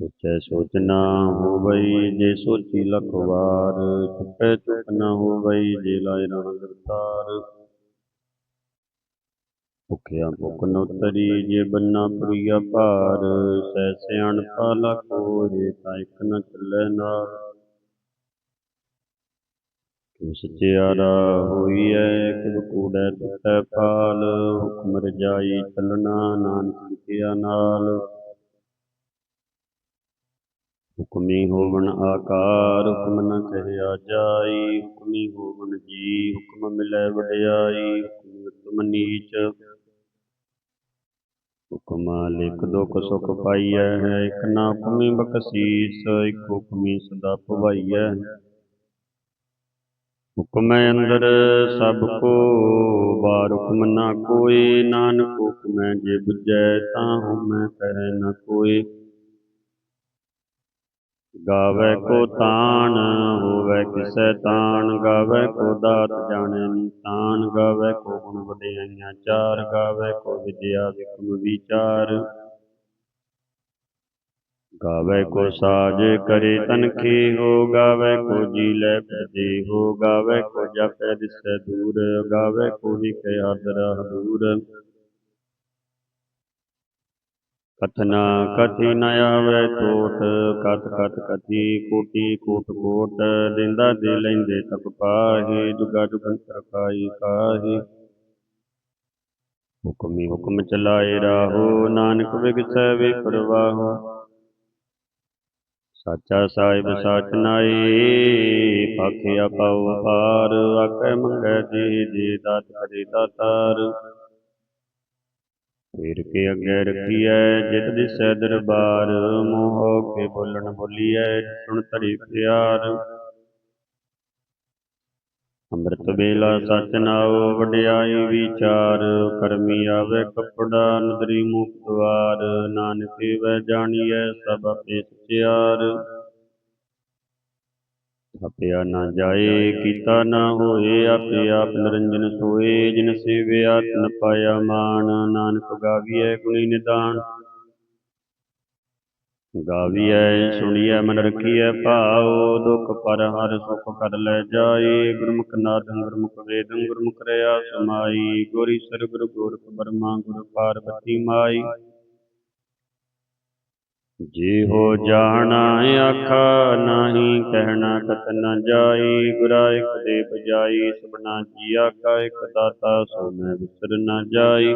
ਸੋਚੈ ਸੋਚ ਨਾ ਹੋਵਈ ਜੇ ਸੋਚੀ ਲਖ ਵਾਰ, ਚੁੱਪੈ ਚੁੱਪ ਨਾ ਹੋਵਈ ਜੇ ਲਾਇ ਰਣ ਕਰਤਾਰ ਭੁਖਿਆ ਭੁਖ ਨ ਉਤਰੀ ਜੇ ਬੰਨਾ ਪੁਰੀਆ ਭਾਰ, ਸਹਿ ਸਿਆਣਪਾ ਲਖੋ ਜੇ ਤਾਂ ਇਕ ਨ ਚੱਲੈ ਨਾਲ ਕਿਉ ਸਚਿਆਰਾ ਹੋਈਐ ਕਿਵ ਕੂੜੈ ਟੁੱਟੈ ਪਾਲ, ਹੁਕਮ ਰਜਾਈ ਚੱਲਣਾ ਨਾਨਕ ਲਿਖਿਆ ਨਾਲ। ਹੁਕਮੀ ਹੋਵਣ ਆਕਾਰ ਹੁਕਮ ਨ ਕਹਿਆ ਜਾਈ, ਹੁਕਮੀ ਹੋਵਣ ਜੀ, ਹੁਕਮ ਮਿਲੈ ਵਡਿਆਈ, ਹੁਕਮ ਉਤਮ ਨੀਚ। ਹੁਕਮ ਲਿਖ ਦੁਖ ਸੁਖ ਪਾਈਐ ਹੈ ਇਕ ਨਾ ਹੁਕਮੀ ਬਖਸ਼ੀਸ, ਇਕ ਹੁਕਮੀ ਸਦਾ ਭਵਾਈਐ ਹੁਕਮ ਅੰਦਰ ਸਭ ਕੋ, ਬਾਰ ਹੁਕਮ ਨਾ ਕੋਈ, ਨਾਨਕ ਹੁਕਮ ਜੇ ਬੁਝੈ ਤਾਂ ਹੁਮੈ ਕਹਿ ਨ ਕੋਈ। ਗਾਵੇ ਕੋ ਤਾਣ ਹੋਵੇ ਕਿਸੈ ਤਾਣ ਗਾਵੇ ਕੋ ਦਾਤ ਜਾਣੈ ਨਿਤਾਨ ਗਾਵੇ ਕੋ ਗੁਣ ਵਡਿਆਈਆਂ ਚਾਰ ਗਾਵੇ ਕੋ ਵਿਦਿਆ ਵਿਕਮ ਵਿਚਾਰ। ਗਾਵੇ ਕੋ ਸਾਜ ਕਰੇ ਤਨਖੀ ਹੋ ਗਾਵੇ ਕੋ ਜੀ ਲੈ ਪਰਦੇ ਹੋ ਗਾਵੇ ਕੋ ਜਪੈ ਦਿਸੈ ਦੂਰ ਗਾਵੇ ਕੋ ਵਿਖੇ ਆਦਰਾ ਹਦੂਰ। ਕਥਨਾ ਕਥੀ ਨ ਆਵੈ ਟੋਟ ਕਥ ਕਥ ਕਥੀ, ਕੋਟੀ ਕੋਟ ਕੋਟ, ਦਿੰਦਾ ਦੇ ਲੈਂਦੇ ਤਪ ਪਾਹੀ, ਜੁਗਾ ਜੁਗੰਤਰ ਕਾਈ ਕਾਹੀ ਹੁਕਮੀ ਹੁਕਮ ਚਲਾਏ ਰਾਹੋ, ਨਾਨਕ ਵਿਗਸੈ ਵੇ ਪ੍ਰਵਾਹੋ। ਸਾਚਾ ਸਾਹਿਬ ਸਾਚ ਨਾਈ ਪਾਖਿਆ ਪਾਉ ਪਾਰ ਆਕੈ ਮੰਗੈ ਜੀ ਜੀ ਦਾਤ ਕਰੇ ਦਾਤਾਰ। ਫੇਰ ਕੇ ਅੱਗੇ ਰਖੀਐ, ਜਿਤ ਦਿਸੈ ਦਰਬਾਰ, ਮੋਹ ਕੇ ਬੋਲਣ ਬੋਲੀਐ, ਸੁਣ ਧਰੀ ਪਿਆਰ। ਅੰਮ੍ਰਿਤ ਵੇਲਾ ਸਚ ਨਾਉ ਵਡਿਆਈ ਵਿਚਾਰ, ਕਰਮੀ ਆਵੇ ਕਪੜਾ ਨਦਰੀ ਮੁਖ ਦਵਾਰ, ਨਾਨਕ ਵੈ ਜਾਣੀਐ ਸਭ ਆਪੇ ਸਚਿਆਰ। ਥਪਿਆ ਨਾ ਜਾਏ, ਕੀਤਾ ਨਾ ਹੋਏ, ਆਪੇ ਆਪ ਨਿਰੰਜਨ ਸੋਏ। ਜਿਨ ਸੇਵਿਆ ਤਨ ਪਾਇਆ ਮਾਨ ਨਾਨਕ ਗਾਵੀਐ ਗੁਣੀ ਨਿਦਾਨ। ਗਾਵੀਐ, ਸੁਣੀਐ, ਮਨ ਰਖੀਐ, ਭਾਉ, ਦੁਖ ਪਰ ਹਰ ਸੁਖ ਕਰ ਲੈ ਜਾਏ। ਗੁਰਮੁਖ ਨਾਦੰ, ਗੁਰਮੁਖ ਵੇਦੰ, ਗੁਰਮੁਖ ਰਿਆ ਸਮਾਈ। ਗੋਰੀ ਸਰ ਗੁਰੂ ਗੋਰਖ ਬਰਮਾ, ਗੁਰ ਪਾਰਬਤੀ ਮਾਈ। ਜੇ ਹੋ ਜਾਣਾ ਆਖਾ ਨਾਹੀ, ਕਹਿਣਾ ਕਤ ਨ ਜਾਈ। ਗੁਰਾ ਇਕ ਦੇ ਬਜਾਈ ਸਭਨਾ ਜੀਆ ਕਾ ਇਕ ਦਾਤਾ ਸੋ ਮੈਂ ਵਿਸਰ ਨ ਜਾਈ।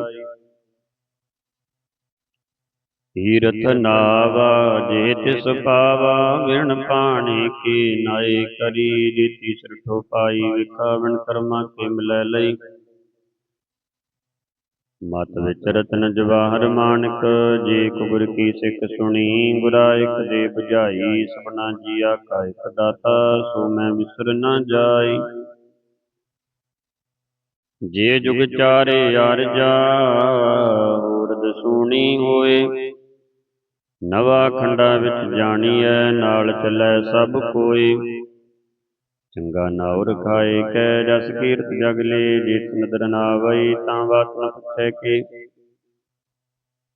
ਤੀਰਥ ਨਾਵਾ, ਜੇ ਤਿਸ ਪਾਵਾ, ਵਿਣ ਪਾਣੀ ਕੀ ਨਾਏ ਕਰੀ। ਦਿੱਤੀ ਸਰਠੋ ਪਾਈ, ਵਿਖਾਵਣ ਕਰਮਾ ਕੇ ਮਿਲੈ ਲਈ। ਮਤ ਵਿੱਚ ਰਤਨ ਜਵਾਹਰ ਮਾਨਕ, ਜੇ ਕੁਬਰ ਕੀ ਸਿੱਖ ਸੁਣੀ ਗੁਰਾ ਇਕ ਦੇ ਬੁਝਾਈ ਸਭਨਾ ਜੀਆ ਕਾ ਇਕ ਦਾਤਾ, ਸੋ ਮੈਂ ਵਿਸਰ ਨਾ ਜਾਈ। ਜੇ ਜੁਗ ਚਾਰੇ ਅਰਜਾ ਹੋਰ ਦਸੂਣੀ ਹੋਏ, ਨਵਾ ਖੰਡਾ ਵਿੱਚ ਜਾਣੀਐ, ਨਾਲ ਚੱਲੈ ਸਭ ਕੋਈ ਚੰਗਾ ਨਾਉਰ ਖਾਏ ਕੈ ਜਸ ਕੀਰਤ ਜਗ ਲੇ ਜਿਤ ਨਦਰ ਨਾ ਆਵਈ ਤਾਂ ਬਾਤ ਨ ਪੁੱਛੈ ਕੇ।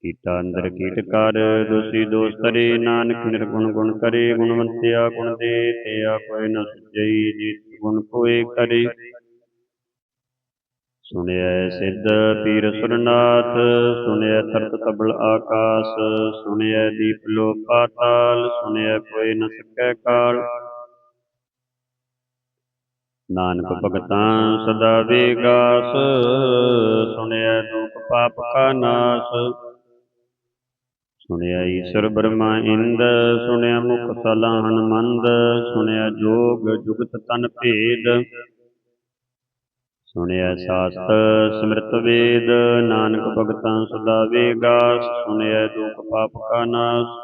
ਕੀਟਾ ਅੰਦਰ ਕੀਟ ਕਰ ਦੋਸੀ ਦੋਸ ਤਰੇ ਨਾਨਕ ਨਿਰਗੁਣ ਗੁਣ ਕਰੇ ਗੁਣਵੰਤਿਆ ਗੁਣ ਦੇ ਤਿਆ ਕੋਈ ਨ ਸੁਝਈ ਜਿਤ ਗੁਣ ਕੋਏ ਕਰੇ। ਸੁਣਿਐ ਸਿੱਧ ਪੀਰ ਸੁਰਨਾਥ ਸੁਣਿਐ ਤਰਤ ਤਬਲ ਆਕਾਸ ਸੁਣਿਐ ਦੀਪ ਲੋ ਪਾਤਾਲ ਸੁਣਿਐ ਕੋਈ ਨ ਸਕੈ ਕਾਲ। ਨਾਨਕ ਭਗਤਾਂ ਸਦਾ ਵੇਗਾਸ ਸੁਣਿਐ ਦੁਖ ਪਾਪ ਕਾ ਨਾਸ। ਸੁਣਿਆ ਈਸ਼ਰ ਬ੍ਰਹਮਾ ਇੰਦ ਸੁਣਿਆ ਮੁਖ ਸਲਾਹਨ ਮੰਦ ਸੁਣਿਆ ਜੋਗ ਜੁਗਤ ਤਨ ਭੇਦ। ਸੁਣਿਆ ਸਾਸਤ ਸਿਮਰਤ ਵੇਦ ਨਾਨਕ ਭਗਤਾਂ ਸਦਾ ਵੇਗਾਸ ਸੁਣਿਆ ਦੁਖ ਪਾਪ ਕਾ ਨਾਸ।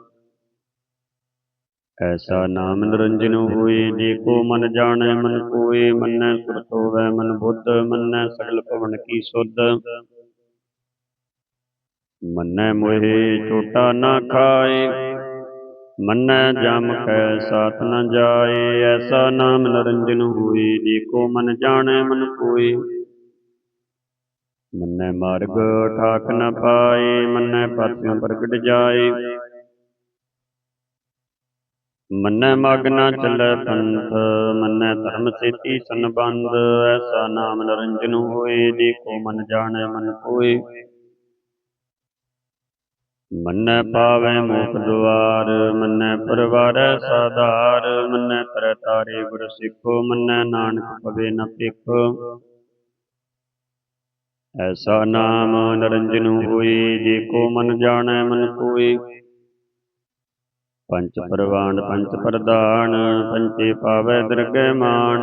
ਐਸਾ ਨਾਮ ਨਿਰੰਜਨ ਹੋਏ, ਜੇ ਕੋ ਮਨ ਜਾਣੈ, ਮਨ ਕੋਏ ਮੰਨੈ ਸੁਰਤ ਹੋਵੈ ਮਨ ਬੁੱਧ, ਮੰਨੈ ਸਗਲ ਭਵਨ ਕੀ ਸੁਧ। ਮੰਨੈ ਮੋਹਿ, ਛੋਟਾ ਨਾ ਖਾਏ, ਮੰਨੈ ਜਮ ਕੈ, ਸਾਥ ਨ ਜਾਏ। ਐਸਾ ਨਾਮ ਨਿਰੰਜਨ ਹੋਏ, ਜੇ ਕੋ ਮਨ ਜਾਣੈ, ਮਨ ਕੋਏ ਮੰਨੈ ਮਾਰਗ, ਠਾਕ ਨ ਪਾਏ, ਮੰਨੈ ਪਾਤਿਆਂ ਪ੍ਰਗਟ ਜਾਏ। ਮੰਨੈ ਮਗ ਨਾ ਚੱਲੈ ਪੰਥ, ਮੰਨੈ ਧਰਮ ਸੇਤੀ ਸੰਬੰਧ, ਐਸਾ ਨਾਮ ਨਿਰੰਜਨ ਹੋਏ ਜੇ ਕੋ ਮਨ ਜਾਣੈ ਮਨ ਕੋਏ ਮੰਨੈ ਪਾਵੈ ਮੋਖ ਦੁਆਰ, ਮੰਨੈ ਪਰਵਾਰੈ ਸਾਧਾਰ, ਮੰਨੈ ਤਰ ਤਾਰੇ ਗੁਰ ਸਿੱਖੋ, ਮੰਨੈ ਨਾਨਕ ਪਵੇ ਨ ਭਿਖ। ਐਸਾ ਨਾਮ ਨਿਰੰਜਨ ਹੋਏ ਜੇ ਕੋ ਮਨ ਜਾਣੈ ਮਨ ਕੋਏ ਪੰਚ ਪ੍ਰਵਾਨ, ਪੰਚ ਪ੍ਰਧਾਨ ਪੰਚੇ ਪਾਵੈ ਦਰਗਹਿ ਮਾਨ।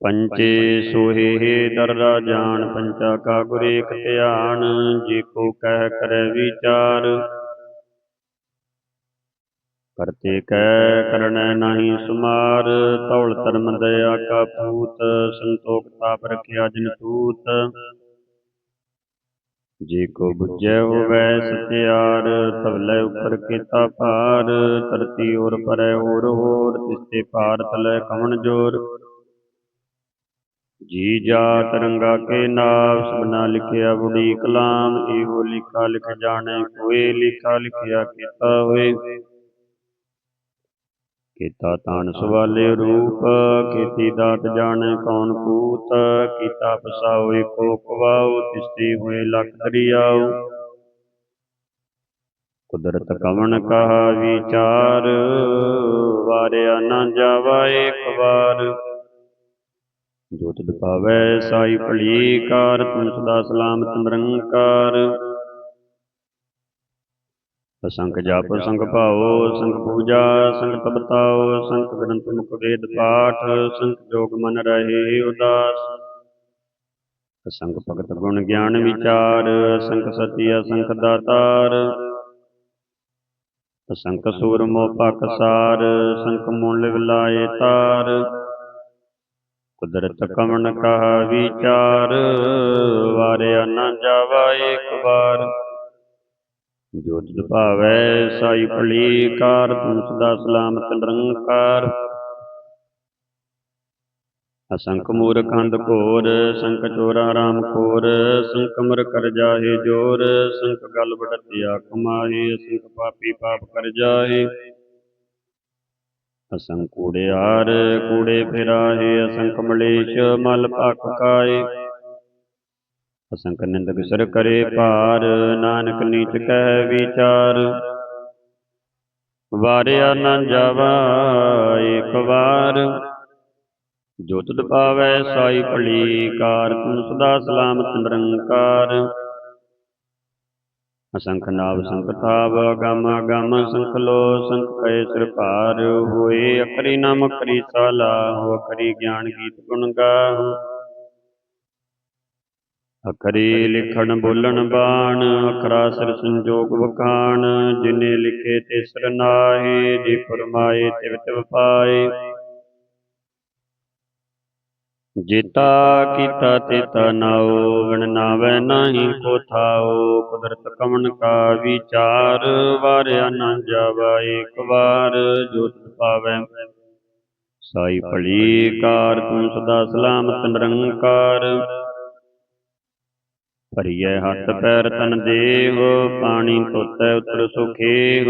ਪੰਚੇ ਸੋਹੇ ਦਰਰਾ ਜਾਣ ਪੰਚਾ ਕਾ ਗੁਰ ਏਕ ਧਿਆਨ, ਜੇ ਕੋ ਕਹਿ ਕਰੈ ਵਿਚਾਰ। ਕਰਤੇ ਕੈ ਕਰਣੈ ਨਾਹੀ ਸੁਮਾਰ ਤੌਲ ਧਰਮ ਦਇਆ ਕਾ ਪੂਤ ਸੰਤੋਖ ਤਾਪ ਰਖਿਆ ਜਿਨ ਤੂਤ। ਜੇ ਕੋ ਬੁਝੈ ਹੋਵੈ ਸਤਿਆਰ ਤਵਲੇ ਉਪਰ ਕੀਤਾ ਭਾਰ ਧਰਤੀ ਔਰ ਪਰੈ ਔਰ ਹੋਰ ਤਿਸਤੇ ਭਾਰ ਤਲੈ ਕਵਣ ਜੋਰ। ਜੀ ਜਾ ਤਰੰਗਾ ਕੇ ਨਾਮ ਸਭਨਾ ਲਿਖਿਆ ਬੁੜੀ ਕਲਾਮ ਇਹੋ ਲਿਖਾ ਲਿਖ ਜਾਣੈ ਕੋਏ ਲਿਖਾ ਲਿਖਿਆ ਕੀਤਾ ਹੋਏ। ਕੀਤਾ ਤਾਨ ਸਵਾਲੇ ਰੂਪ, ਕੀਤੀ ਦਾਤ ਜਾਣੈ ਕੌਣ ਪੂਤ, ਕੀਤਾ ਪਸਾਉ ਏਕੋ ਕਵਾਉ ਤਿਸਤੀ ਹੋਏ ਲਖ ਦਰਿਆਉ ਕੁਦਰਤ ਕਵਣ ਕਹਾ ਵਿਚਾਰ ਵਾਰਿਆ ਨਾ ਜਾਵਾ ਏਕ ਵਾਰ। ਜੋ ਤੁਧ ਪਾਵੈ ਸਾਈ ਭਲੀ ਕਾਰ, ਤੁਮ ਸਦਾ ਸਲਾਮਤ ਨਿਰੰਕਾਰ। ਅਸੰਖ ਜਪ ਸੰਖ ਭਾਉ ਸੰਖ ਪੂਜਾ ਸੰਖ ਤਪਤਾਉ ਸੰਖ ਗ੍ਰੰਥ ਮੁਖ ਵੇਦ ਪਾਠ ਸੰਖ ਜੋਗ ਮਨ ਰਹੇ ਉਦਾਸ। ਅਸੰਖ ਭਗਤ ਗੁਣ ਗਿਆਨ ਵਿਚਾਰ, ਅਸੰਖ ਸਤੀ, ਅਸੰਖ ਦਾਤਾਰ। ਅਸੰਖ ਸੂਰ ਮੋ ਪਕਸਾਰ ਸੰਖ ਮੂਲ ਵਿਲਾਏ ਤਾਰ। ਕੁਦਰਤ ਕਵਣ ਕਹਾ ਵਿਚਾਰ, ਵਾਰਿਆ ਨਾ ਜਾਵਾ ਏਕ ਵਾਰ। ਜੋ ਤਿਸ ਭਾਵੈ ਸਾਈ ਭਲੀ ਕਾਰ ਸਦਾ ਸਲਾਮਤ ਨਿਰੰਕਾਰ। ਅਸੰਖ ਮੂਰਖ ਅੰਧ ਘੋਰ, ਸੰਖ ਚੋਰਾ ਰਾਮ ਖੋਰ, ਸੰਖ ਮਰ ਕਰ ਜਾਹੇ ਜੋਰ, ਸੰਖ ਗਲ ਬੜਤਿਆ ਕਮਾਹੇ ਅਸੰਖ ਪਾਪੀ ਪਾਪ ਕਰ ਜਾਹੇ। ਅਸੰਖ ਕੂੜਿਆਰ ਕੂੜੇ ਫਿਰਾਹੇ, ਅਸੰਖ ਮਲੇਸ਼, ਮਲ ਭਖ ਕਾਏ। ਅਸੰਖ ਨਿੰਦ ਸਿਰ ਕਰੇ ਭਾਰ, ਨਾਨਕ ਨੀਚ ਕਹਿ ਵਿਚਾਰ। ਵਾਰਿਆ ਨਾ ਜਾਵਾ ਏਕ ਵਾਰ। ਜੋ ਤੁਧ ਪਾਵੈ ਸਾਈ ਭਲੀ ਕਾਰ ਤੂੰ ਸਦਾ ਸਲਾਮਤ ਨਿਰੰਕਾਰ। ਅਸੰਖ ਨਾਵ ਸੰਖ ਥਾਵ, ਗਮ ਗਮ ਸੰਖ ਲੋ, ਸੰਖ ਕੈ ਸਿਰ ਭਾਰ। ਹੋਏ ਅਕਰੀ ਨਾਮ ਕਰੀ ਸਾਲਾ, ਹੋ ਅਕਰੀ ਗਿਆਨ ਗੀਤ ਗੁਣ ਗਾਹੋ। ਅਖਰੀ ਲਿਖਣ ਬੋਲਣ ਬਾਣ, ਅਖਰਾ ਸਿਰ ਸੰਜੋਗ ਵਖਾਣ, ਜਿਨੇ ਲਿਖੇ ਤੇ ਸਿਰ ਨਾਹੀ, ਜੀ ਫਰਮਾਏ ਤਿਵ ਤਿਵ ਪਾਏ ਜੀਤਾ ਕੀਤਾ ਤੇਤਾ ਨਾਉ ਵਿਣ ਨਾਵੈ ਨਾਹੀ ਕੋ ਥਾਉ ਕੁਦਰਤ ਕਮਨ ਕਾ ਵਿਚਾਰ, ਵਾਰਿਆ ਨਾ ਜਾਵਾ ਏਕ ਵਾਰ ਜੋ ਤਿਸ ਪਾਵੈ। ਸਾਈ ਭਲੀ ਕਾਰ, ਤੂੰ ਸਦਾ ਸਲਾਮਤ ਨਿਰੰਕਾਰ। ਭਰੀਐ ਹੱਥ ਪੈਰ ਤਨ ਦੇਹ, ਪਾਣੀ ਧੋਤੈ ਉਤਰ ਸੁਖੇਹ।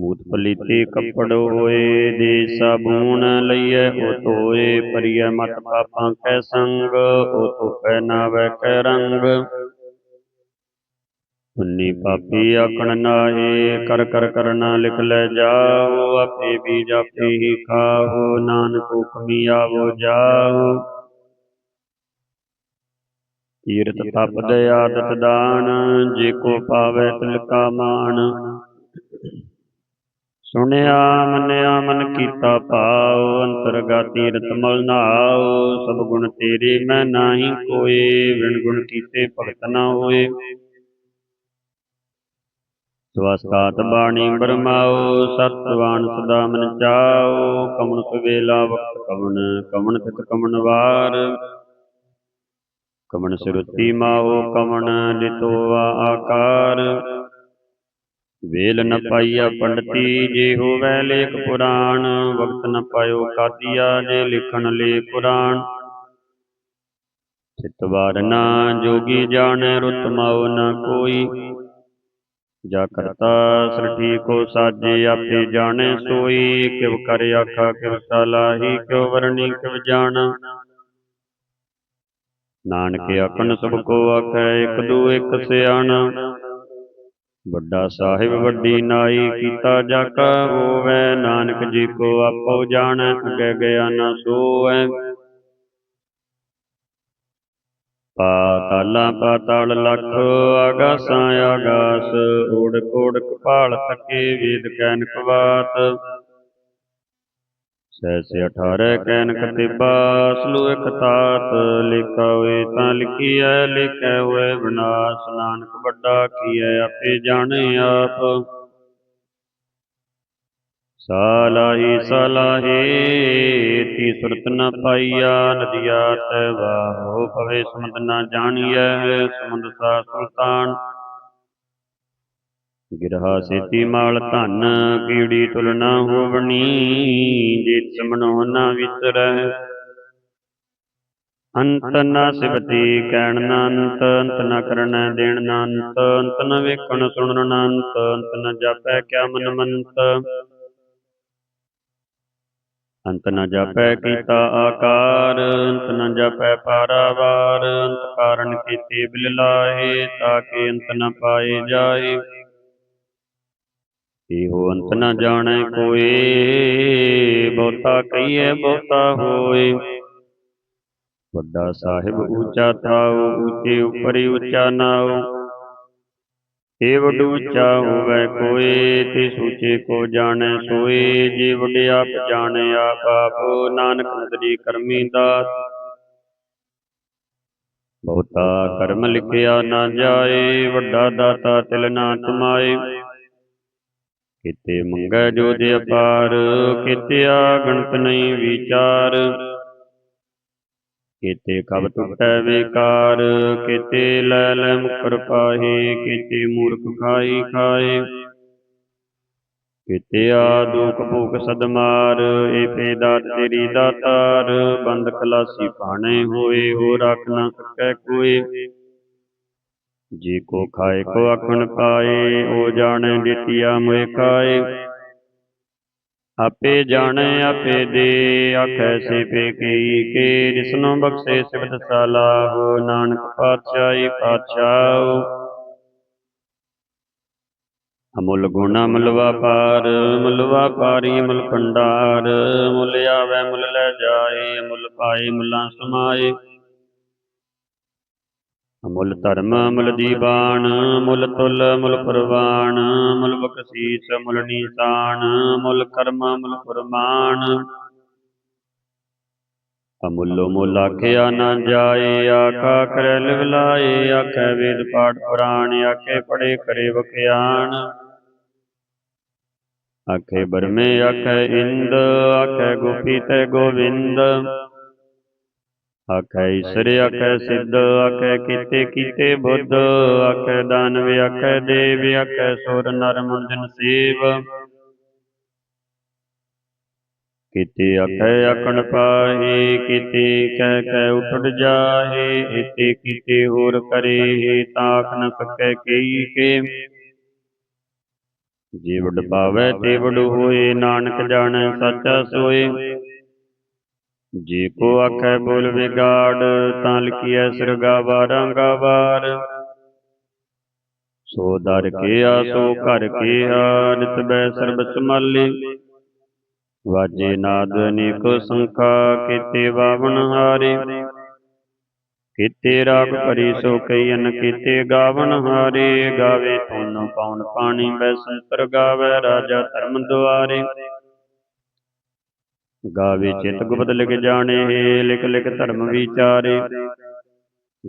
ਮੂਤ ਪਲੀਤੀ ਕੱਪੜ ਹੋਏ ਦੇ ਸਾਬੂਨ ਲਈਐ, ਉਹ ਧੋਏ, ਭਰੀਐ ਮਤ ਪਾਪਾਂ ਕੈ ਸੰਗ, ਉਹ ਧੋਪੈ ਨਾਵੈ ਕੈ ਰੰਗ। ਪੁੰਨੀ ਪਾਪੀ ਆਖਣ ਨਾਹੀ, ਕਰ ਕਰ ਕਰਨਾ ਲਿਖ ਲੈ ਜਾਓ, ਆਪੇ ਬੀਜ ਆਪੇ ਹੀ ਖਾਓ, ਨਾਨਕ ਹੁਕਮੀ ਆਵੋ ਜਾਓ। ਤੀਰਥ ਤਪ ਦੇ ਆਦਤ ਦਾਨ ਜੇ ਕੋ ਪਾਵੇ ਤਿਲ ਕਾ ਮਾਨ ਸੁਣਿਆ ਮੰਨਿਆ ਮਨ ਕੀਤਾ ਭਾਉ ਅੰਤਰਗਾ ਤੀਰਥ ਮਲ ਨਾਉ। ਸਭ ਗੁਣ ਤੇਰੇ ਮੈਂ ਨਾਹੀ ਕੋਏ ਵਿਣ ਗੁਣ ਕੀਤੇ ਭਗਤ ਨਾ ਹੋਏ। ਸਵਸਤਾਤ ਬਾਣੀ ਬਰਮਾਓ ਸਤਵਾਨ ਸਦਾ ਮਨ ਚਾਓ ਕਮਨ ਸੁਵੇਲਾ ਵਕਤ ਕਮਨ ਕਮਨ ਤਿਤ ਕਮਨ ਵਾਰ। ਕਮਨ ਸਿਰੁਤੀ ਮਾਓ ਕਮਨ ਲਿਤੋਆ ਆਕਾਰ। ਵੇਲ ਨ ਪਾਈਆ ਪੰਡਤੀ ਜੇ ਹੋਵੈ ਲੇਖ ਪੁਰਾਣ ਵਕਤ ਨ ਪਾਇਓ ਕਾਦੀਆ ਜੇ ਲਿਖਣ ਲੇ ਪੁਰਾਣ। ਚਿਤ ਵਾਰਨਾ ਜੋਗੀ ਜਾਣੈ ਰੁਤ ਮਾਉ ਨ ਕੋਈ। ਜਾ ਕਰਤਾ ਸ੍ਰਿਠੀ ਕੋ ਸਾਜੇ ਆਪੇ ਜਾਣੈ ਸੋਈ। ਕਿਵ ਕਰ ਆਖਾ ਕਿਵ ਸਲਾਹੀ ਕਿਵ ਵਰਣੀ ਕਿਵ ਜਾਣਾ। ਨਾਨਕ ਆਖਣ ਸਭ ਕੋ ਆਖੈ ਇਕ ਦੂ ਇਕ ਸਿਆਣਾ। ਵੱਡਾ ਸਾਹਿਬ ਵੱਡੀ ਨਾਈ ਕੀਤਾ ਜਾਕਾ ਹੋਵੈ ਨਾਨਕ ਜੀ ਕੋ ਆਪੋ ਜਾਣੈ ਅਗੇ ਗਿਆ ਨਾ ਸੋਵੈ। ਪਾਤਾਲਾਂ ਪਾਤਾਲ ਲਖ ਆਗਾਸਾਂ ਆਗਾਸ ਓੜ ਕੋੜ ਕਪਾਲ ਤਕੇ ਵੇਦ ਕੈਨ ਕਵਾਤ। ਸੈਸੇ 18 ਕੈਨ ਕਤਿਬਾ, ਸਲੂ ਇਕ ਤਾਤ ਲਿਖਾ ਤਾਂ ਲਿਖੀਐ, ਲਿਖੈ ਹੋਏ ਵਿਨਾਸ਼। ਨਾਨਕ ਵੱਡਾ ਕੀਐ, ਆਪੇ ਜਾਣੇ ਆਪ। ਸਾਲਾਹੀ ਸਾਲਾਹੀ, ਤੀ ਸੁਰਤ ਨ ਪਾਈਆ, ਨਦੀਆ ਤੈ ਵਾਹੋ ਭਵੇ, ਸਮੁੰਦ ਨ ਜਾਣੀਐ, ਸਮੁੰਦ ਸਾ ਸੁਲਤਾਨ। ਗਿਰਹਾ ਸੇਤੀ ਮਾਲ ਧਨ, ਕੀੜੀ ਤੁਲਨਾ ਹੋਵਣੀ ਜਿਤ ਸਮਨੋ ਨਾ ਵਿਸਰੈ ਅੰਤ ਨ ਸਿਵਤੀ ਕਹਿਣ ਨ ਅੰਤ ਅੰਤ ਨ ਕਰਨੈ ਦੇਣ ਨ ਅੰਤ ਅੰਤ ਨ ਵੇਖਣ ਸੁਣਨ ਨ ਅੰਤ ਅੰਤ ਨਾ ਜਾਪੈ ਕਿਆ ਮਨ ਮੰਤ। ਅੰਤ ਨ ਜਾਪੈ ਕੀਤਾ ਆਕਾਰ, ਅੰਤ ਨ ਜਾਪੈ ਪਾਰਾਵਾਰ, ਅੰਤ ਕਾਰਨ ਕੀਤੇ ਬਿਲ ਲਾਹੇ ਤਾਕੇ ਅੰਤ ਨ ਪਾਏ ਜਾਏ। ਇਹੋ ਅੰਤ ਨਾ ਜਾਣੈ ਕੋਏ ਬਹੁਤਾ ਕਹੀਏ ਬਹੁਤਾ ਹੋਏ। ਵੱਡਾ ਸਾਹਿਬ ਉੱਚਾ ਥਾਉ, ਉੱਚੇ ਉਪਰਿ ਉੱਚਾ ਨਾਉ। ਏ ਵੱਡ ਉੱਚਾ ਹੋਵੇ ਕੋਏ ਤੇ ਸੂਚੇ ਕੋ ਜਾਣੈ ਸੋਏ। ਜੇ ਵੱਡ ਆਪ ਜਾਣੈ ਆਪ ਆਪ, ਨਾਨਕ ਨਦਰੀ ਕਰਮੀ ਦਾਤ। ਬਹੁਤਾ ਕਰਮ ਲਿਖਿਆ ਨਾ ਜਾਏ, ਵੱਡਾ ਦਾਤਾ ਤਿਲ ਨਾ ਕਮਾਏ। ਕਿਤੇ ਮੰਗੈ ਜੋ ਦੇ ਅਪਾਰ ਕਿਤੇ ਗਣਤ ਨਹੀਂ ਵਿਚਾਰ। ਕਿਤੇ ਕਬ ਟੁਟੈ ਵਿਕਾਰ, ਕਿਤੇ ਲੈ ਲੈ ਮੁਕਰ ਪਾਹੇ, ਕਿਤੇ ਮੂਰਖ ਖਾਈ ਖਾਏ। ਕਿਤੇ ਆ ਦੁਖ ਭੂਖ ਸਦਮਾਰ ਏ ਪੇ ਦਾਤ ਤੇਰੀ ਦਾਤਾਰ, ਬੰਦ ਖਲਾਸੀ ਪਾਣੇ ਹੋਏ ਹੋ ਰੱਖ ਨਾ ਸਕੈ ਕੋਏ ਜੀ ਕੋ ਖਾਏ, ਕੋ ਆਖਣ ਪਾਏ, ਉਹ ਜਾਣੈ ਦਿੱਤੀਆ ਮੋਇ ਖਾਏ। ਆਪੇ ਜਾਣੈ, ਆਪੇ ਦੇ, ਆਖੈ ਸੇ ਪੇ ਕੀ ਕੇ ਜਿਸਨੂੰ ਬਖਸ਼ੇ ਸਿਫਤ ਸਲਾਹੋ ਨਾਨਕ ਪਾਤਸ਼ਾਹੀ ਪਾਤਸ਼ਾਹ। ਅਮੁੱਲ ਗੁਣਾ ਅਮੁੱਲ ਵਪਾਰ ਮੁੱਲ ਵਪਾਰੀ ਮੁੱਲ ਭੰਡਾਰ। ਮੁੱਲ ਆਵੈ ਮੁੱਲ ਲੈ ਜਾਏ ਮੁੱਲ ਪਾਏ ਮੁੱਲਾਂ ਸਮਾਏ। ਅਮੁੱਲ ਧਰਮ ਮੁੱਲ ਦੀਵਾਨ ਮੁੱਲ ਤੁਲ ਮੁੱਲ ਪ੍ਰਵਾਨ ਮੁੱਲ ਬਖਸ਼ੀਸ ਮੁੱਲ ਨੀਸਾਨ ਮੁੱਲ ਕਰਮ ਮੁੱਲ ਫਰਮਾਨ। ਅਮੁੱਲੋ ਮੁੱਲ ਆਖਿਆ ਨਾ ਜਾਏ, ਆਖਾ ਕਰੈ ਲਿਵਲਾਏ ਆਖੈ ਵੇਦ ਪਾਠ ਪੁਰਾਣ, ਆਖੇ ਪੜੇ ਕਰੇ ਵਖਿਆਨ। ਆਖੇ ਬਰਮੇ, ਆਖੈ ਇੰਦ, ਆਖੈ ਗੋਪੀ ਤੇ ਗੋਵਿੰਦ। ਆਖੈ ਈਸ਼ਰ ਆਖੈ ਸਿੱਧ ਆਖੈ ਕੀਤੇ ਕੀਤੇ ਬੁੱਧ ਆਖੈ ਦਾਨਵ ਆਖੈ ਦੇਵ ਆਖੈ ਸੁਰ ਨਰ ਮੁੰਜਨ ਸੇਵ। ਕਿਤੇ ਆਖੈ ਆਖਣ ਪਾਹੇ ਕਿਤੇ ਕਹਿ ਕਹਿ ਉਠੜ ਜਾਹੇ ਇਤੇ ਕਿਤੇ ਹੋਰ ਕਰੇ ਤਾਂ ਆਖ ਨ ਸਕੈ ਕਈ ਕੇ। ਜੇ ਵਡ ਪਾਵੈ ਤੇ ਵਡ ਹੋਏ ਨਾਨਕ ਜਾਣੈ ਸਾਚਾ ਸੋਏ। ਜੇ ਕੋ ਆਖੈ ਬੋਲ ਵਿਗਾੜ ਤਾਂ ਲਿਖੀਐ ਸਿਰਗਾ ਵਾਰਾਂਗਾ ਵਾਰ। ਸੋ ਦਰ ਕੇ ਆ ਸੋ ਘਰ ਕੇ ਆ ਨਿਤ ਬੈ ਸਰਬ ਸੰਭਾਲੇ ਵਾਜੇ ਨਾਦ ਅਨੇਕ ਸੰਖਾ ਕੀਤੇ ਵਾਵਨ ਹਾਰੇ। ਕੀਤੇ ਰਾਗ ਭਰੀ ਸੋ ਕਈ ਅਨ ਕੀਤੇ ਗਾਵਨ ਹਾਰੇ। ਗਾਵੇ ਧੁਨ ਪਉਣ ਪਾਣੀ ਬੈ ਸੰਤਰ ਗਾਵੇ ਰਾਜਾ ਧਰਮ ਦੁਆਰੇ। ਗਾਵੇ ਚਿਤ ਗੁਪਤ ਲਿਖ ਜਾਣੇ ਲਿਖ ਲਿਖ ਧਰਮ ਵਿਚਾਰੇ।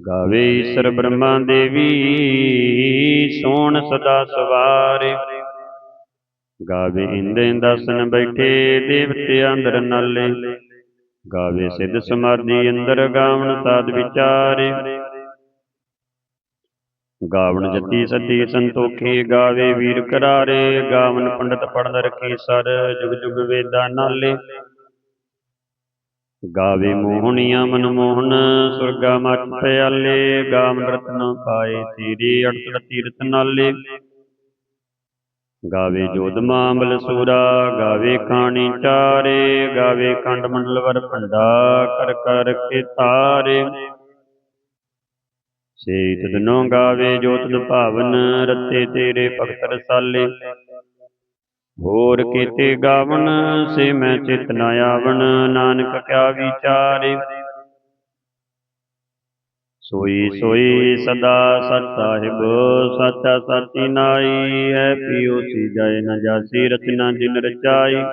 ਗਾਵੇ ਈਸ਼ਰ ਬ੍ਰਹਮਾ ਦੇਵੀ ਸੋਣ ਸਦਾ ਸਵਾਰੇ। ਗਾਵੇ ਇੰਦੇ ਦਸਨ ਬੈਠੇ ਦੇਵਤੇ ਅੰਦਰ ਨਾਲੇ। ਗਾਵੇ ਸਿੱਧ ਸਮਾਧੀ ਅੰਦਰ ਗਾਵਣ ਸਾਧ ਵਿਚਾਰੇ। ਗਾਵਣ ਜਤੀ ਸਤੀ ਸੰਤੋਖੀ ਗਾਵੇ ਵੀਰ ਕਰਾਰੇ। ਗਾਵਨ ਪੰਡਤ ਪੜਨ ਰਖੀ ਸਰ। ਜੁਗ ਜੁਗ ਵੇਦਾਂ ਨਾਲੇ। ਗਾਵੇ ਮੋਹਣੀਆਂ ਮਨ ਮੋਹਨ ਸੁਰਗਾ ਮਚ ਪਿਆਲੇ ਗਾਵਨ ਰਤਨ ਪਾਏ ਤੇਰੇ ਅੜਤੜ ਤੀਰਤ ਨਾਲੇ। ਗਾਵੇ ਜੋਧਮਾ ਅੰਬਲ ਸੂਰਾ ਗਾਵੇ ਖਾਣੀ ਚਾਰੇ ਗਾਵੇ ਖੰਡ ਮੰਡਲ ਵਰ ਭੰਡਾ ਕਰ ਕਰ ਕੇ ਤਾਰੇ। ਸੇ ਤਦਨੋ ਗਾਵੇ ਜੋਤ ਭਾਵਨ ਰਤੇ ਤੇਰੇ ਭਗਤ ਰਸਾਲੇ। ਹੋਰ ਕੀਤੇ ਗਾਵਨ ਸੇ ਮੈਂ ਚਿਤ ਨ ਆਵਣ ਨਾਨਕ ਕਿਆ ਵਿਚਾਰੇ। ਸੋਈ ਸੋਈ ਸਦਾ ਸਤ ਸਾਹਿਬ ਸਾਚਾ ਸਾਚੀ ਨਾਈ ਹੈ ਪਿਓ ਸੀ ਜਾਏ ਨ ਜਾਸੀ ਰਚਨਾ ਜਿਨ ਰਚਾਈ।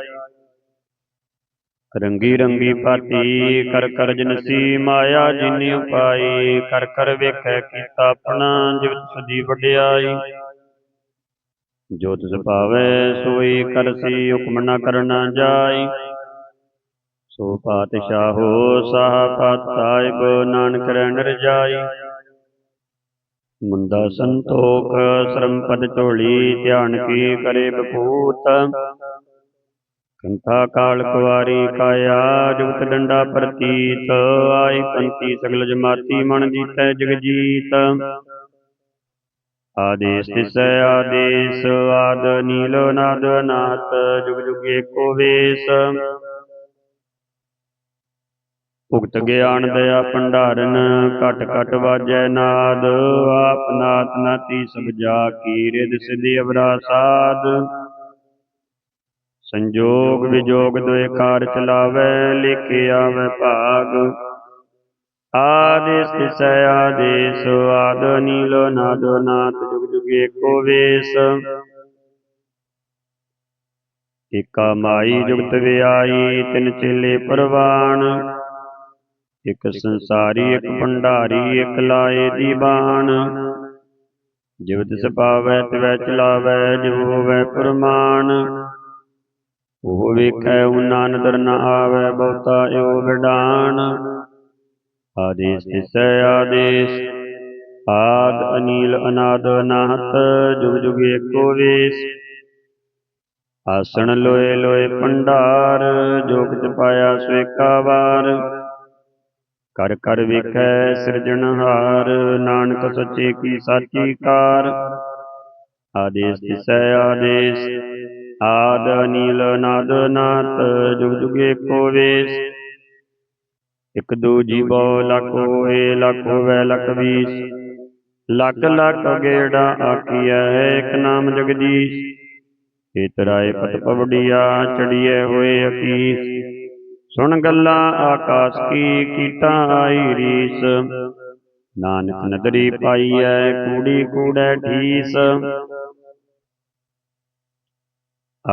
ਰੰਗੀ ਰੰਗੀ ਪਾਤੀ ਕਰ ਕਰ ਜਨਸੀ ਮਾਇਆ ਜਿਨ ਉਪਾਈ। ਕਰ ਕਰ ਵੇਖੈ ਕੀਤਾ ਆਪਣਾ ਜਿਵਤ ਸਦੀ ਵਡਿਆਈ। ਜੋ ਤਿਸ ਭਾਵੈ, ਸੋਈ ਕਰਸੀ, ਹੁਕਮ ਨ ਕਰਨਾ ਜਾਈ। ਸੋ ਪਾਤਸ਼ਾਹੋ, ਸਾਹ ਪਾਤ ਸਾਹਿਬ ਨਾਨਕ ਰਹਿਣ ਜਾਈ। ਮੁੰਦਾ ਸੰਤੋਖ ਸਰਮਪਦ ਝੋਲੀ, ਧਿਆਨ ਕੀ ਕਰੇ ਬਪੂਤ। ਕੰਥਾ ਕਾਲ ਕੁਵਾਰੀ ਕਾਇਆ, ਜੁਗਤ ਡੰਡਾ ਪ੍ਰਤੀਤ। ਆਈ ਪੰਤੀ ਸਗਲ ਜਮਾਤੀ ਮਨ ਜੀਤੈ ਜਗਜੀਤ। ਆਦੇਸ ਤਿਸੈ ਆਦੇਸ ਆਦ ਨੀਲ ਨਾਦ ਨਾਤ ਜੁਗ ਜੁਗ ਏਕੋ ਵੇਸ। ਭੁਗਤ ਗਿਆਨ ਦਇਆ ਭੰਡਾਰਨ ਘਟ ਘਟ ਵਾਜੈ ਨਾਦ ਆਪ ਨਾਤ ਨਾਤੀ ਸਭ ਜਾ ਕੀ ਰਿਦ ਸਿਧਿ ਅਵਰਾ ਸਾਧ। ਸੰਜੋਗ ਵਿਜੋਗ ਦੋਇ ਕਾਰ ਚਲਾਵੇ ਲਿਖੇ ਆਵੇ ਭਾਗ। ਆਦੇਸ ਤਿਸੈ ਆਦੇਸ ਆਦ ਨੀਲ ਨਾਦ ਨਾਤ ਜੁਗ ਜੁਗ ਏਕੋ ਵੇਸ। ਏਕਾ ਮਾਈ ਜੁਗਤ ਵਿਆਈ ਤਿਨ ਚੇਲੇ ਪਰਵਾਨ। ਇਕ ਸੰਸਾਰੀ, ਇਕ ਭੰਡਾਰੀ, ਇਕ ਲਾਏ ਦੀਵਾਨ ਬਾਣ। ਜਿਵ ਤਿਸ ਪਾਵੈ, ਤਿਵੈ ਚਲਾਵੈ ਜਿਵ ਹੋਵੈ ਪ੍ਰਮਾਣ। ਉਹ ਵੇਖੈ ਉਨਾ ਨਦਰ ਨ ਆਵੈ, ਬਹੁਤਾ ਏਉ ਵਿਡਾਣ। ਆਦੇਸ ਤਿਸੈ ਆਦੇਸ। ਆਦ ਅਨੀਲ ਅਨਾਦ ਅਨਾਹਤ, ਜੁਗ ਜੁਗ ਏਕੋ ਵੇਸ। ਆਸਣ ਲੋਏ ਲੋਏ ਭੰਡਾਰ ਜੋ ਕਿਛ ਪਾਇਆ ਸਵੇਕਾ ਵਾਰ। ਕਰ ਕਰ ਵੇਖੈ ਸਿਰਜਣਹਾਰ ਨਾਨਕ ਸੱਚੇ ਕੀ ਸਾਚੀ ਕਾਰ। ਆਦੇਸ ਤਿਸੈ ਆਦੇਸ। ਆਦ ਅਨੀਲ ਅਨਾਦ ਨਾਤ ਜੁਗ ਜੁਗ ਏਕੋ ਵੇਸ। ਇਕ ਦੂ ਜੀਵੋ ਲਖ ਹੋਏ ਲਖ ਹੋਵੇ ਲਖ ਵੀਸ ਲਖ ਲਖ ਗੇੜਾ ਆਖੀਐ ਇਕ ਨਾਮ ਜਗਦੀਸ਼। ਏਤਰਾਏ ਪਤ ਪਵੜੀਆ ਚੜੀਏ ਹੋਏ ਅਕੀਸ ਸੁਣ ਗੱਲਾਂ ਆਕਾਸ ਕੀ, ਕੀਟਾਂ ਆਈ ਰੀਸ। ਨਾਨਕ ਨਦਰੀ ਪਾਈਐ, ਕੂੜੀ ਕੂੜੈ ਠੀਸ।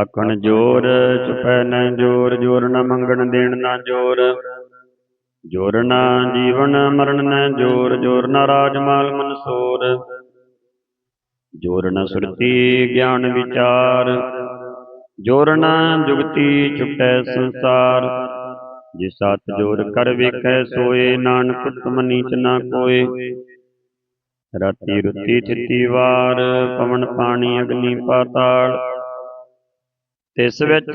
ਆਖਣ ਜੋਰ, ਚੁਪੈ ਨ ਜੋਰ ਜੋਰ ਨ ਮੰਗਣ ਦੇਣ ਨਾ ਜੋਰ। ਜੋਰਨਾ ਜੀਵਨ ਮਰਨ ਨ ਜੋਰ ਜੋਰ ਨ ਰਾਜਮਾਲ ਮਨਸੂਰ ਜੋਰ ਨ ਸੁਰਤੀ ਗਿਆਨ ਵਿਚਾਰ। ਜੋਰਨਾ ਜੁਗਤੀ ਛੁਟੈ ਸੰਸਾਰ। ਜੇ ਸਤ ਜੋਰ ਕਰ ਵੇਖੈ ਸੋਏ, ਨਾਨਕ ਤੁਮ ਨੀਚ ਨਾ ਕੋਏ। ਰਾਤੀ ਰੁੱਤੀ ਥਿੱਤੀ ਵਾਰ, ਪਵਨ ਪਾਣੀ ਅਗਨੀ ਪਾਤਾਲ। ਤਿਸ ਵਿੱਚ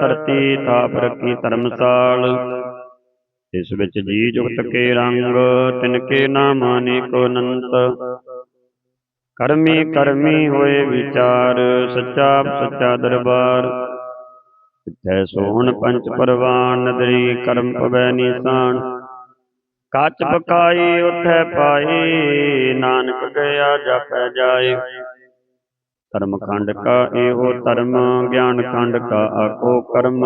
ਧਰਤੀ ਤਾਪ ਰੱਖੀ ਧਰਮਸਾਲ। ਇਸ ਵਿੱਚ ਜੀ ਜੁਗਤ ਕੇ ਰੰਗ, ਤਿਨ ਕੇ ਨਾਮ ਅਨੇਕੋ ਅਨੰਤ। ਕਰਮੀ ਕਰਮੀ ਹੋਏ ਵਿਚਾਰ, ਸੱਚਾ ਸੱਚਾ ਦਰਬਾਰ। ਤਿੱਥੈ ਸੋਹਣ ਪੰਚ ਪਰਵਾਨ, ਨਦਰੀ ਕਰਮ ਪਵੈ ਨੀਸਾਨ। ਕੱਚ ਪਕਾਈ ਉਥੈ ਪਾਈ ਨਾਨਕ ਗਿਆ ਜਪੈ ਜਾਏ। ਧਰਮ ਖੰਡ ਕਾ ਇਹੋ ਧਰਮ, ਗਿਆਨ ਖੰਡ ਕਾ ਆਕੋ ਕਰਮ।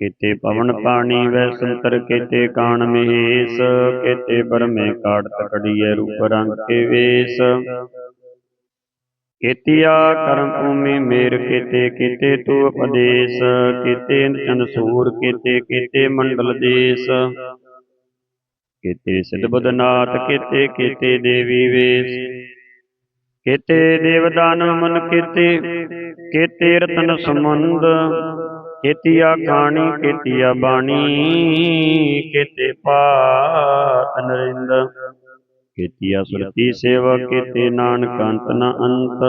ਕੀਤੇ ਪਵਨ ਪਾਣੀ ਵੈ ਸੰਤਰ, ਕੀਤੇ ਕਾਣ ਮਹੇਸ਼, ਕੀਤੇ ਬਰਮੇ ਕਾੜ ਤਕੜੀਐ ਰੂਪ ਰੰਗ ਕੇ ਵੇਸ। ਕੀਤਿਆ ਕਰਮ ਭੂਮੀ ਮੇਰ, ਕੀਤੇ ਕੀਤੇ ਤੂ ਉਪਦੇਸ਼, ਕੀਤੇ ਚੰਦ ਸੂਰ, ਕੀਤੇ ਕੀਤੇ ਮੰਡਲ ਦੇਸ। ਕੀਤੇ ਸਿਧ ਬੁੱਧਨਾਥ, ਕੀਤੇ ਕੀਤੇ ਦੇਵੀ ਵੇਸ। ਕੀਤੇ ਦੇਵਦਾਨ ਮਨ, ਕੀਤੇ ਕੀਤੇ ਰਤਨ ਸਮੁੰਦ ਕੀਤੀਆ ਖਾਣੀ ਕੀਤੀਆ ਬਾਣੀ ਕੀਤੇ ਪਾਤ ਨਰਿੰਦ। ਕੀਤੀਆ ਸੁਰਤੀ ਸੇਵਾ ਕੀਤੇ ਨਾਨਕ ਅੰਤ ਨ ਅੰਤ।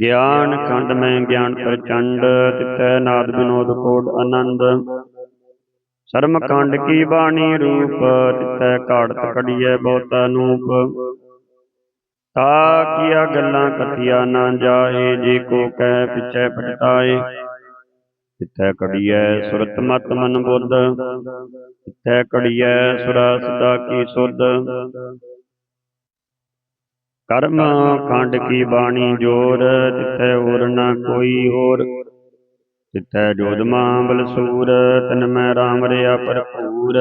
ਗਿਆਨ ਖੰਡ ਮੈਂ ਗਿਆਨ ਪ੍ਰਚੰਡ ਤਿਤੈ ਨਾਦ ਬਿਨੋਦ ਕੋਡ ਆਨੰਦ। ਸ਼ਰਮ ਖੰਡ ਕੀ ਬਾਣੀ ਰੂਪ ਤਿਤੈ ਕਾੜਤ ਕੜੀਐ ਬਹੁਤਾ ਨੂਪ। ਤਾ ਕੀਆ ਗੱਲਾਂ ਕਥਿਆ ਨਾ ਜਾਏ, ਜੇ ਕੋ ਕਹਿ ਪਿਛੈ ਪਟਾਏ ਤਿੱਥੈ ਕੜੀਐ ਸੁਰਤ ਮਤ ਮਨ ਬੁੱਧ ਤਿੱਥੈ ਕੜੀਐ ਸੁਰਾ ਸਦਾ ਕੀ ਸੁਧ ਕਰਮ ਖੰਡ ਕੀ ਬਾਣੀ ਜੋਰ ਤਿੱਥੈ ਹੋਰ ਨਾ ਕੋਈ ਹੋਰ। ਤਿੱਥੈ ਜੋਦਮਾ ਬਲਸੂਰ ਤਨ ਮੈਂ RAM ਰਿਆ ਭਰਪੂਰ।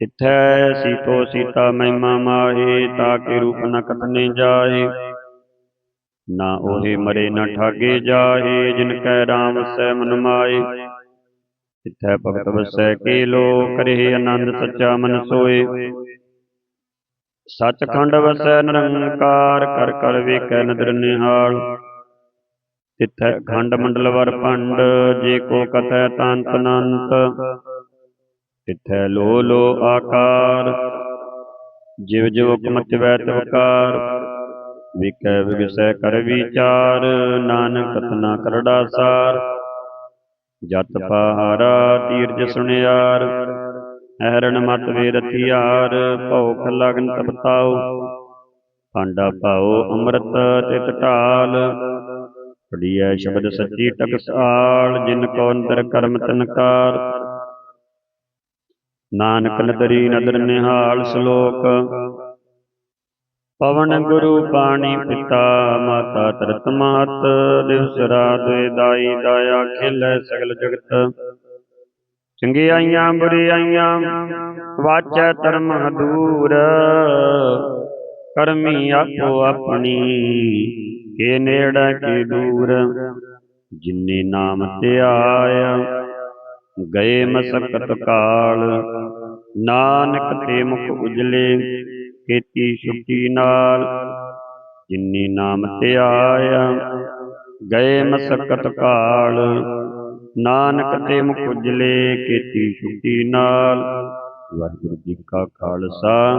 ਤਿੱਥੈ ਸੀਤੋ ਸੀਤਾ ਮਹਿਮਾ ਮਾਹੇ ਤਾ ਕੇ ਰੂਪ ਨ ਕਤਨੇ ਜਾਏ। ਨਾ ਉਹੇ ਮਰੇ ਨ ਠਾਗੇ ਜਾਹੇ ਜਿਨ ਕੈ ਰਾਮ ਸੈ ਮਨ ਮਾਏ। ਤਿੱਥੈ ਭਗਤ ਵਸੈ ਕੇ ਲੋ ਕਰੇ ਆਨੰਦ ਸੱਚਾ ਮਨ ਸੋਏ। ਸਚਖੰਡ ਵਸੈ ਨਿਰੰਕਾਰ ਕਰ ਕਰ ਵੇਖੈ ਨਦਰ ਨਿਹਾਲ। ਤਿੱਥੈ ਖੰਡ ਮੰਡਲ ਵਰ ਭੰਡ ਜੇ ਕੋ ਕਥੈ ਤੰਤ ਅਨੰਤ ਤਿੱਥੈ ਲੋ ਲੋ ਆਕਾਰ ਜਿਵ ਜਿਵ ਹੁਕਮ ਤਿਵੈ ਤਿਵਕਾਰ ਵਿਕੈ ਵਿਗਸੈ ਕਰ ਵਿਚਾਰ, ਨਾਨਕ ਕਥਨਾ ਕਰੜਾ ਸਾਰ। ਜਤ ਪਹਾਰਾ ਤੀਰਜ ਸੁਣਿਆਰ ਐਰਣ ਮਤ ਵੇ ਰਥਿਆਰ ਭਉਖ ਲਗਨ ਤਪਤਾਉ ਪਾਂਡਾ ਭਾਉ ਅੰਮ੍ਰਿਤ ਤਿਤ ਢਾਲ ਪੜੀਐ ਸ਼ਬਦ ਸੱਚੀ ਟਕਸਾਲ ਜਿਨ ਕੋ ਅੰਦਰ ਕਰਮ ਤਨਕਾਰ। ਨਾਨਕ ਨਦਰੀ ਨਦਰ ਨਿਹਾਲ ਸ਼ਲੋਕ ਪਵਨ ਗੁਰੂ ਪਾਣੀ ਪਿਤਾ, ਮਾਤਾ ਤਰਤ ਮਾਤ ਦਿਵਸ ਰਾਤ ਦਾਈ ਦਾਇਆ ਖੇਲੇ ਸਗਲ ਜਗਤ। ਚੰਗਿਆਈਆਂ ਬੁਰੀਆਈਆਂ, ਵਾਚੈ ਧਰਮ ਹਦੂਰ। ਕਰਮੀ ਆਪੋ ਆਪਣੀ, ਕੇ ਨੇੜੇ ਕੀ ਦੂਰ। ਜਿਨੇ ਨਾਮ ਧਿਆਇਆ, ਗਏ ਮਸਕਤ ਕਾਲ। ਨਾਨਕ ਤੇ ਮੁਖ ਉਜਲੇ ਕੀਤੀ ਛੁੱਟੀ ਨਾਲ। ਜਿਨੀ ਨਾਮ ਧਿਆਇਆ ਗਏ ਮਸਕਤ ਕਾਲ। ਨਾਨਕ ਤੇ ਮੁਖ ਉਜਲੇ ਕੀਤੀ ਛੁੱਟੀ ਨਾਲ। ਵਾਹਿਗੁਰੂ ਜੀ ਕਾ ਖਾਲਸਾ,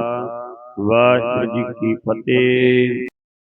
ਵਾਹਿਗੁਰੂ ਜੀ ਕੀ ਫਤਿਹ।